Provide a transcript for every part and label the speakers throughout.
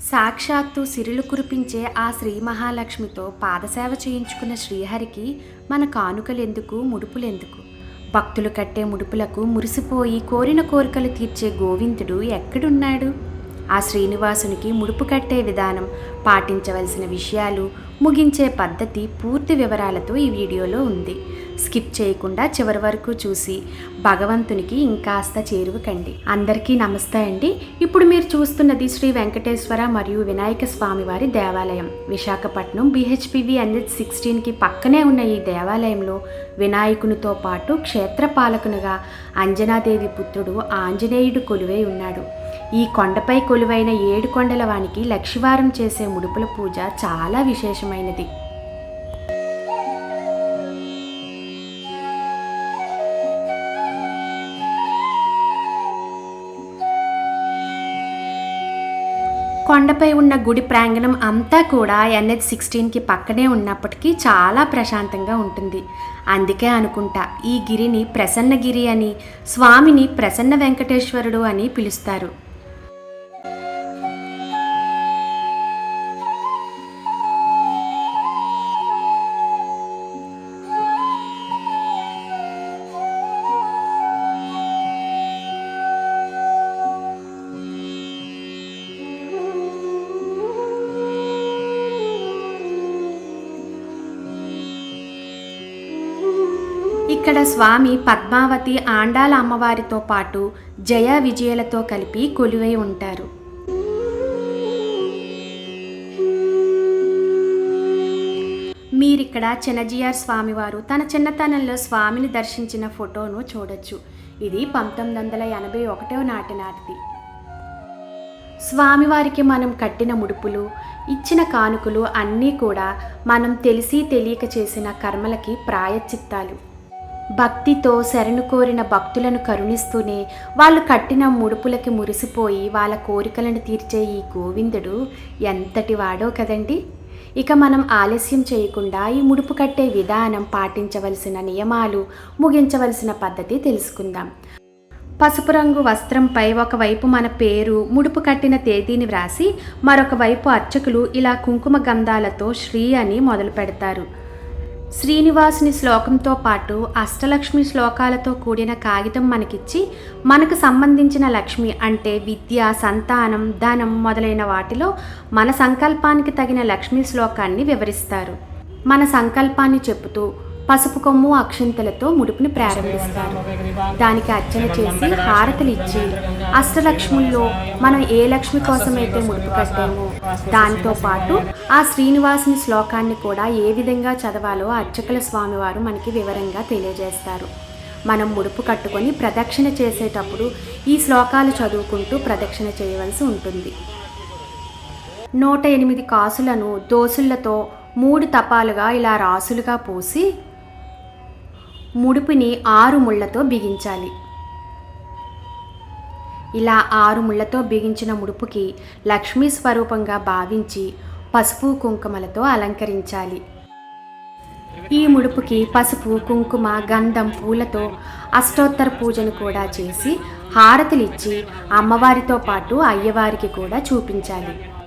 Speaker 1: సాక్షాత్తు సిరులు కురిపించే ఆ శ్రీ మహాలక్ష్మితో పాదసేవ చేయించుకున్న శ్రీహరికి మన కానుకలెందుకు ముడుపులెందుకు? భక్తులు కట్టే ముడుపులకు మురిసిపోయి కోరిన కోరికలు తీర్చే గోవిందుడు ఎక్కడున్నాడు? ఆ శ్రీనివాసునికి ముడుపు కట్టే విధానం పాటించవలసిన విషయాలు ముగించే పద్ధతి పూర్తి వివరాలతో ఈ వీడియోలో ఉంది. స్కిప్ చేయకుండా చివరి వరకు చూసి భగవంతునికి ఇంకాస్త చేరువకండి అందరికీ నమస్తే అండి. ఇప్పుడు మీరు చూస్తున్నది శ్రీ వెంకటేశ్వర మరియు వినాయక స్వామి వారి దేవాలయం. విశాఖపట్నం బిహెచ్పివి ఎన్హెచ్ సిక్స్టీన్కి పక్కనే ఉన్న ఈ దేవాలయంలో వినాయకునితో పాటు క్షేత్రపాలకునిగా అంజనాదేవి పుత్రుడు ఆంజనేయుడు కొలువై ఉన్నాడు. ఈ కొండపై కొలువైన ఏడు కొండల వానికి లక్షివారం చేసే ముడుపుల పూజ చాలా విశేషమైనది. కొండపై ఉన్న గుడి ప్రాంగణం అంతా కూడా ఎన్హెచ్ సిక్స్టీన్కి పక్కనే ఉన్నప్పటికీ చాలా ప్రశాంతంగా ఉంటుంది. అందుకే అనుకుంటా ఈ గిరిని ప్రసన్నగిరి అని స్వామిని ప్రసన్న వెంకటేశ్వరుడు అని పిలుస్తారు. ఇక్కడ స్వామి పద్మావతి ఆండాల అమ్మవారితో పాటు జయ విజయలతో కలిపి కొలువై ఉంటారు. మీరిక్కడ చిన్నజిఆర్ స్వామివారు తన చిన్నతనంలో స్వామిని దర్శించిన ఫోటోను చూడొచ్చు. ఇది పంతొమ్మిది వందల ఎనభై ఒకటో నాటి నాటిది. స్వామివారికి మనం కట్టిన ముడుపులు ఇచ్చిన కానుకలు అన్నీ కూడా మనం తెలిసి తెలియక చేసిన కర్మలకి ప్రాయశ్చిత్తాలు. భక్తితో శరణు కోరిన భక్తులను కరుణిస్తూనే వాళ్ళు కట్టిన ముడుపులకి మురిసిపోయి వాళ్ళ కోరికలను తీర్చే ఈ గోవిందుడు ఎంతటి వాడో కదండి. ఇక మనం ఆలస్యం చేయకుండా ఈ ముడుపు కట్టే విధానం పాటించవలసిన నియమాలు ముగించవలసిన పద్ధతి తెలుసుకుందాం. పసుపు రంగు వస్త్రంపై ఒకవైపు మన పేరు ముడుపు కట్టిన తేదీని వ్రాసి మరొక వైపు అర్చకులు ఇలా కుంకుమ గంధాలతో శ్రీ అని మొదలు పెడతారు శ్రీనివాసుని శ్లోకంతో పాటు అష్టలక్ష్మి శ్లోకాలతో కూడిన కాగితం మనకిచ్చి మనకు సంబంధించిన లక్ష్మి అంటే విద్య సంతానం ధనం మొదలైన వాటిలో మన సంకల్పానికి తగిన లక్ష్మీ శ్లోకాన్ని వివరిస్తారు. మన సంకల్పాన్ని చెబుతూ పసుపు కొమ్ము అక్షంతలతో ముడుపుని ప్రారంభిస్తారు. దానికి అర్చన చేసి హారతలు ఇచ్చి అష్టలక్ష్ముల్లో మనం ఏ లక్ష్మి కోసమైతే ముడుపు కట్టామో దానితో పాటు ఆ శ్రీనివాసుని శ్లోకాన్ని కూడా ఏ విధంగా చదవాలో అర్చకుల స్వామివారు మనకి వివరంగా తెలియజేస్తారు. మనం ముడుపు కట్టుకొని ప్రదక్షిణ చేసేటప్పుడు ఈ శ్లోకాలు చదువుకుంటూ ప్రదక్షిణ చేయవలసి ఉంటుంది. నూట ఎనిమిది కాసులను దోసులతో మూడు తపాలుగా ఇలా రాసులుగా పోసి ముడుపుని ఆరు ముళ్ళతో బిగించాలి. ఇలా ఆరు ముళ్ళతో బిగించిన ముడుపుకి లక్ష్మీ స్వరూపంగా భావించి పసుపు కుంకుమలతో అలంకరించాలి. ఈ ముడుపుకి పసుపు కుంకుమ గంధం పూలతో అష్టోత్తర పూజను కూడా చేసి హారతులిచ్చి అమ్మవారితో పాటు అయ్యవారికి కూడా చూపించాలి.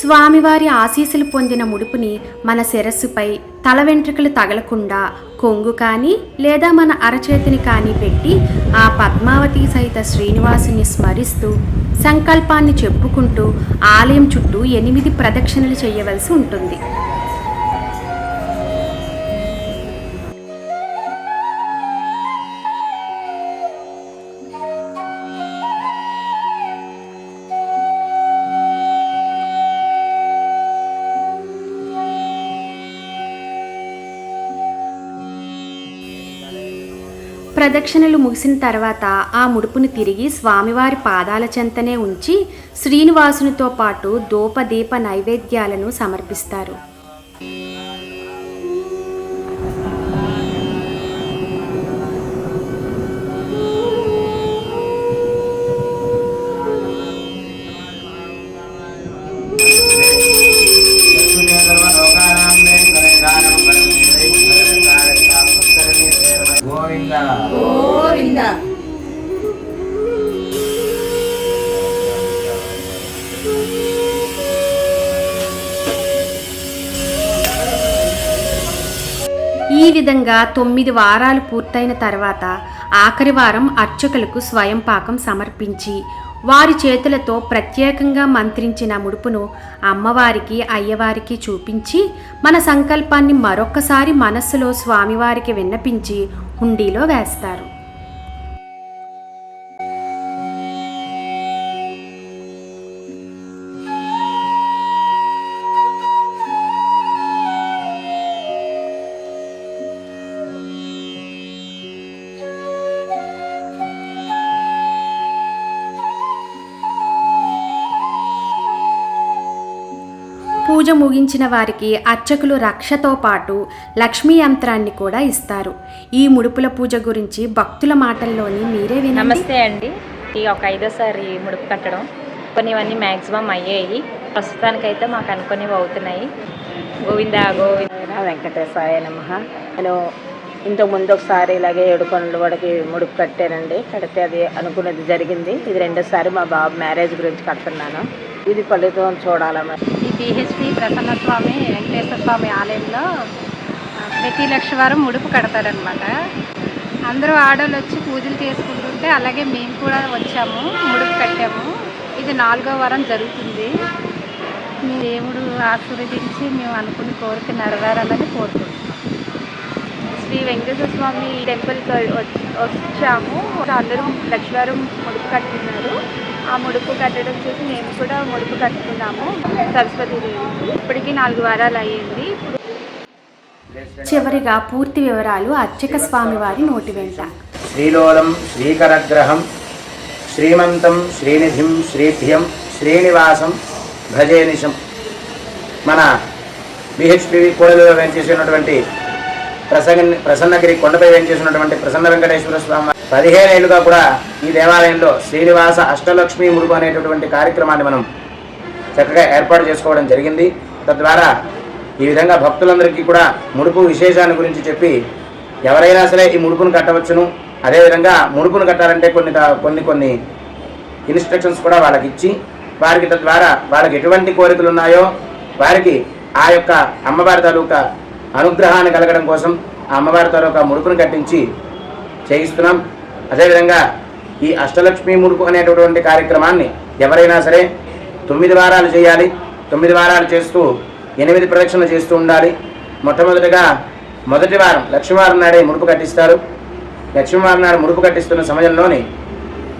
Speaker 1: స్వామివారి ఆశీస్సులు పొందిన ముడుపుని మన శిరస్సుపై తల వెంట్రుకలు తగలకుండా కొంగు కానీ లేదా మన అరచేతిని కానీ పెట్టి ఆ పద్మావతి సహిత శ్రీనివాసుని స్మరిస్తూ సంకల్పాన్ని చెప్పుకుంటూ ఆలయం చుట్టూ ఎనిమిది ప్రదక్షిణలు చేయవలసి ఉంటుంది. ప్రదక్షిణలు ముగిసిన తర్వాత ఆ ముడుపును తిరిగి స్వామివారి పాదాల చెంతనే ఉంచి శ్రీనివాసునితో పాటు దోపదీప నైవేద్యాలను సమర్పిస్తారు Govinda. ఈ విధంగా తొమ్మిది వారాలు పూర్తయిన తర్వాత ఆఖరి వారం అర్చకులకు స్వయం పాకం సమర్పించి వారి చేతులతో ప్రత్యేకంగా మంత్రించిన ముడుపును అమ్మవారికి అయ్యవారికి చూపించి మన సంకల్పాన్ని మరొక్కసారి మనస్సులో స్వామివారికి విన్నపించి హుండీలో వేస్తారు. పూజ ముగించిన వారికి అర్చకులు రక్షతో పాటు లక్ష్మీ యంత్రాన్ని కూడా ఇస్తారు. ఈ ముడుపుల పూజ గురించి భక్తుల మాటల్లోని మీరే వినండి.
Speaker 2: నమస్తే అండి. ఈ ఒక ఐదోసారి ముడుపు కట్టడం. కొన్నివన్నీ మ్యాక్సిమం అయ్యాయి. ప్రస్తుతానికైతే మాకు అనుకునేవి అవుతున్నాయి. గోవింద గోవింద.
Speaker 3: వెంకటేశాయ నమ. నేను ఇంతకు ముందు ఒకసారి ఇలాగే ఏడు పనులు వాడికి ముడుపు కట్టానండి. కడితే అది అనుకున్నది జరిగింది. ఇది రెండోసారి మా బాబు మ్యారేజ్ గురించి కడుతున్నాను. ఇది ఫలితం చూడాలన్న
Speaker 4: ఈ పిహెచ్పి ప్రసన్నస్వామి వెంకటేశ్వర స్వామి ఆలయంలో ప్రతి లక్ష వారం ముడుపు కడతారనమాట అందరూ ఆడవాళ్ళు వచ్చి పూజలు చేసుకుంటుంటే అలాగే మేము కూడా వచ్చాము ముడుపు కట్టాము. ఇది నాలుగో వారం జరుగుతుంది. మీ దేవుడు ఆశీర్వదించి మేము అనుకుని కోరిక నెరవేరాలని కోరుకుంటున్నాం.
Speaker 5: శ్రీ వెంకటేశ్వర స్వామి టెంపుల్కి వచ్చాము. అందరూ లక్ష్మీవారం ముడుపు కట్టినారు ఆ ముడుపు కట్టడం చూసి మేము కూడా ముడుపు కట్టుకున్నాము. సరస్వతి దేవి. ఇప్పటికి నాలుగు వారాలు అయ్యింది.
Speaker 1: చివరిగా పూర్తి వివరాలు అర్చక స్వామివారి నోటి వెంట.
Speaker 6: శ్రీలోలం శ్రీకరగ్రహం శ్రీమంతం శ్రీనిధిం శ్రీభ్యం శ్రీనివాసం భజేనిశం. మన బిహెచ్పివి కోడలిలో వేంచేసినటువంటి ప్రసన్న ప్రసన్నగిరి కొండపై వెంచేసినటువంటి ప్రసన్న వెంకటేశ్వర స్వామి పదిహేను ఏళ్ళుగా కూడా ఈ దేవాలయంలో శ్రీనివాస అష్టలక్ష్మి మురుగు అనేటటువంటి కార్యక్రమాన్ని మనం చక్కగా ఏర్పాటు చేసుకోవడం జరిగింది. తద్వారా ఈ విధంగా భక్తులందరికీ కూడా ముడుపు విశేషాన్ని గురించి చెప్పి ఎవరైనా సరే ఈ ముడుపును కట్టవచ్చును. అదేవిధంగా ముడుపును కట్టాలంటే కొన్ని కొన్ని కొన్ని ఇన్స్ట్రక్షన్స్ కూడా వాళ్ళకి ఇచ్చి వారికి తద్వారా వాళ్ళకి ఎటువంటి కోరికలు ఉన్నాయో వారికి ఆ యొక్క అమ్మవారి తాలూకా అనుగ్రహాన్ని కలగడం కోసం ఆ అమ్మవారి ఒక ముడుపును కట్టించి చేయిస్తున్నాం. అదేవిధంగా ఈ అష్టలక్ష్మి ముడుపు అనేటటువంటి కార్యక్రమాన్ని ఎవరైనా సరే తొమ్మిది వారాలు చేయాలి. తొమ్మిది వారాలు చేస్తూ ఎనిమిది ప్రదక్షిణలు చేస్తూ ఉండాలి. మొట్టమొదటిగా మొదటి వారం లక్ష్మీవారం నాడే ముడుపు కట్టిస్తారు. లక్ష్మీవారం నాడు ముడుపు కట్టిస్తున్న సమయంలోని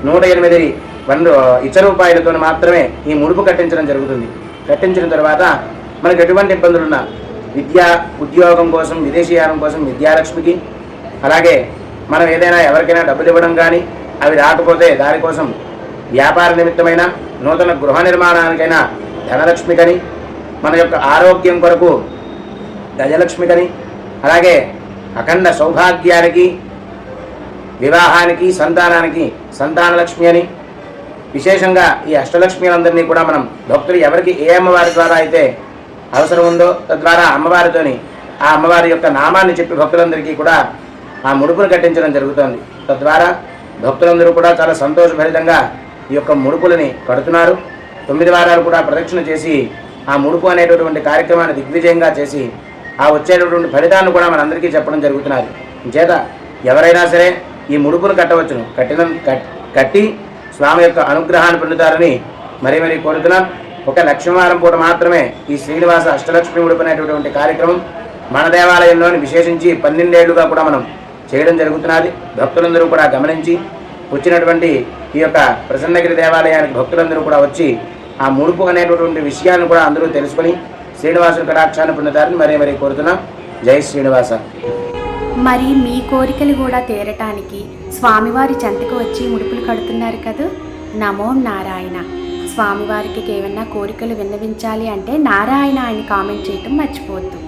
Speaker 6: నూట ఎనిమిది వంద ఇచ్చ రూపాయలతో మాత్రమే ఈ ముడుపు కట్టించడం జరుగుతుంది. కట్టించిన తర్వాత మనకు ఎటువంటి ఇబ్బందులున్నా విద్య ఉద్యోగం కోసం విదేశీయానం కోసం విద్యాలక్ష్మికి. అలాగే మనం ఏదైనా ఎవరికైనా డబ్బులు ఇవ్వడం కానీ అవి రాకపోతే దానికోసం వ్యాపార నిమిత్తమైన నూతన గృహ నిర్మాణానికైనా ధనలక్ష్మికని మన యొక్క ఆరోగ్యం కొరకు గజలక్ష్మికని అలాగే అఖండ సౌభాగ్యానికి వివాహానికి సంతానానికి సంతానలక్ష్మి అని. విశేషంగా ఈ అష్టలక్ష్మిలందరినీ కూడా మనం భక్తులు ఎవరికి ఏ అమ్మవారి ద్వారా అయితే అవసరం ఉందో తద్వారా అమ్మవారితోని ఆ అమ్మవారి యొక్క నామాన్ని చెప్పి భక్తులందరికీ కూడా ఆ ముడుపును కట్టించడం జరుగుతోంది. తద్వారా భక్తులందరూ కూడా చాలా సంతోషభరితంగా ఈ యొక్క ముడుపులని కడుతున్నారు. తొమ్మిది వారాలు కూడా ప్రదక్షిణ చేసి ఆ ముడుపు అనేటటువంటి కార్యక్రమాన్ని దిగ్విజయంగా చేసి ఆ వచ్చేటటువంటి ఫలితాన్ని కూడా మనందరికీ చెప్పడం జరుగుతున్నారు. చేత ఎవరైనా సరే ఈ ముడుపును కట్టవచ్చును. కట్టిన కట్టి స్వామి యొక్క అనుగ్రహాన్ని పొందుతారని మరీ మరీ కోరుతున్నాం. ఒక లక్ష్మీవారం పూట మాత్రమే ఈ శ్రీనివాస అష్టలక్ష్మి ఉడిపినటువంటి కార్యక్రమం మన దేవాలయంలోని విశేషించి పన్నెండేళ్ళుగా కూడా మనం చేయడం జరుగుతున్నది. భక్తులందరూ కూడా గమనించి వచ్చినటువంటి ఈ యొక్క ప్రసన్నగిరి దేవాలయానికి భక్తులందరూ కూడా వచ్చి ఆ ముడుపు అనేటటువంటి విషయాన్ని కూడా అందరూ తెలుసుకొని శ్రీనివాసుని కటాక్షాన్ని పొందుతారని మరీ మరీ కోరుతున్నాం. జై శ్రీనివాస.
Speaker 1: మరి మీ కోరికలు కూడా తీరటానికి స్వామివారి చెంతకు వచ్చి ముడుపులు కడుతున్నారు కదా? నమో నారాయణ. స్వామివారికి ఏమైనా కోరికలు విన్నవించాలి అంటే నారాయణ అని కామెంట్ చేయటం మర్చిపోవద్దు.